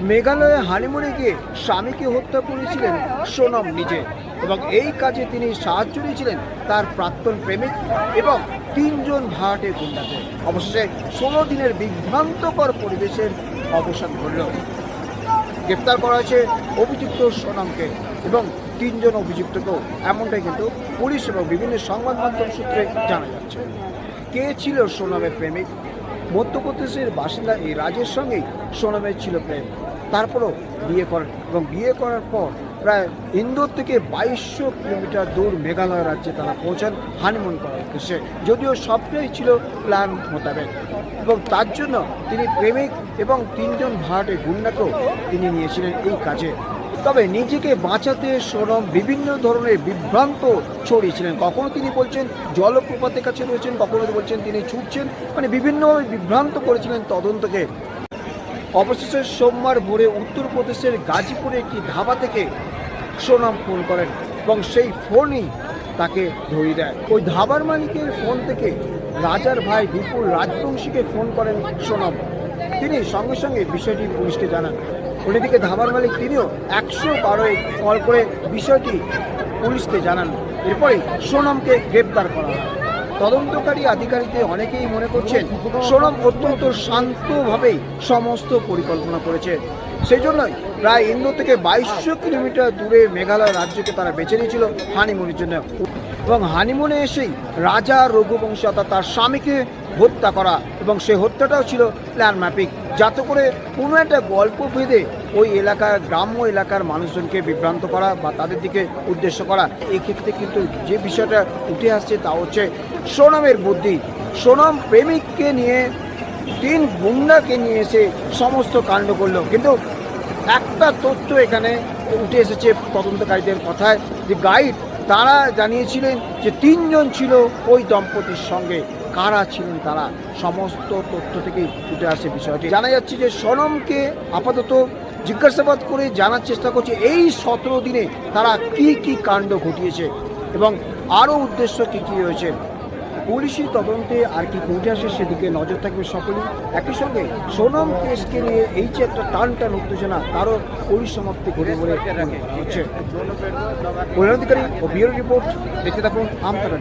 মেঘালয়ে হানিমুনে গিয়ে স্বামীকে হত্যা করেছিলেন সোনম নিজে এবং এই কাজে তিনি সাহায্য নিয়েছিলেন তার প্রাক্তন প্রেমিক এবং তিনজন ভাড়াটে গুন্ডাতে অবশেষে ষোলো দিনের বিভ্রান্তকর পরিবেশের অবসান ঘটল। গ্রেপ্তার করা হয়েছে অভিযুক্ত সোনামকে এবং তিনজন অভিযুক্তকেও। এমনটাই কিন্তু পুলিশ এবং বিভিন্ন সংবাদ মাধ্যম সূত্রে জানা যাচ্ছে। কে ছিল সোনামের প্রেমিক? মধ্যপ্রদেশের বাসিন্দা এই রাজের সঙ্গেই সোনামের ছিল প্রেম। তারপরও বিয়ে করেন এবং বিয়ে করার পর প্রায় ইন্দোর থেকে বাইশশো কিলোমিটার দূর মেঘালয় রাজ্যে তারা পৌঁছান হানিমুন করার উদ্দেশ্যে। যদিও সবটাই ছিল প্ল্যান মোতাবেক। এবং তার জন্য তিনি প্রেমিক এবং তিনজন ভাড়াটে গুন্ডাকেও তিনি নিয়েছিলেন এই কাজে। তবে নিজেকে বাঁচাতে সোনম বিভিন্ন ধরনের বিভ্রান্ত ছড়িয়েছিলেন। কখনো তিনি বলছেন জলপ্রপাতের কাছে রয়েছেন, কখনো বলছেন তিনি ছুটছেন মানে বিভিন্নভাবে বিভ্রান্ত করেছিলেন তদন্তকে। অবশেষে সোমবার ভোরে উত্তরপ্রদেশের গাজীপুরে একটি ধাবা থেকে সোনাম ফোন করেন এবং সেই ফোনই তাকে ধরিয়ে দেয়। ওই ধাবার মালিকের ফোন থেকে রাজার ভাই বিপুল রাজবংশীকে ফোন করেন সোনম। তিনি সঙ্গে সঙ্গে বিষয়টি পুলিশকে জানান। অন্যদিকে ধাবার মালিক তিনিও একশো বারোয় কল করে বিষয়টি পুলিশকে জানান। এরপরে সোনমকে গ্রেপ্তার করা হয়। তদন্তকারী আধিকারিকদের অনেকেই মনে করছেন, সোনম অত্যন্ত শান্তভাবেই সমস্ত পরিকল্পনা করেছে। সেই জন্যই প্রায় ইন্দোর থেকে বাইশশো কিলোমিটার দূরে মেঘালয় রাজ্যকে তারা বেছে নিয়েছিল হানিমুনের জন্য। এবং হানিমুনে এসেই রাজা রঘুবংশী অর্থাৎ তার স্বামীকে হত্যা করা এবং সেই হত্যাটাও ছিল প্ল্যান ম্যাপিং যাতে করে কোনো একটা গল্প ভেদে ওই এলাকার গ্রাম্য এলাকার মানুষজনকে বিভ্রান্ত করা বা তাদের দিকে উদ্দেশ্য করা, এক্ষেত্রে কিন্তু যে বিষয়টা উঠে আসছে তা হচ্ছে সোনমের বুদ্ধি। সোনম প্রেমিককে নিয়ে, তিন গুন্ডাকে নিয়ে এসে সমস্ত কাণ্ড করল। কিন্তু একটা তথ্য এখানে উঠে এসেছে তদন্তকারীদের কথায়। যে গাইড তারা জানিয়েছিলেন যে তিনজন ছিল ওই দম্পতির সঙ্গে। কারা ছিলেন তারা সমস্ত তথ্য থেকে উঠে আসে বিষয়টি। জানা যাচ্ছে যে সোনমকে আপাতত জিজ্ঞাসাবাদ করে জানার চেষ্টা করছে এই সতেরো দিনে তারা কি কি কাণ্ড ঘটিয়েছে এবং আরও উদ্দেশ্য কী কী রয়েছে। পুলিশি তদন্তে আর কি উঠে আসে সেদিকে নজর থাকবে সকলেই। একই সঙ্গে সোনম কেসকে নিয়ে এই যে একটা টান টান উত্তেজনা তারও পরিসমাপ্তি ঘটে বলে হচ্ছে। কল্যাণাধিকারী ও বিউরো রিপোর্ট দেখতে থাকুন আমতারা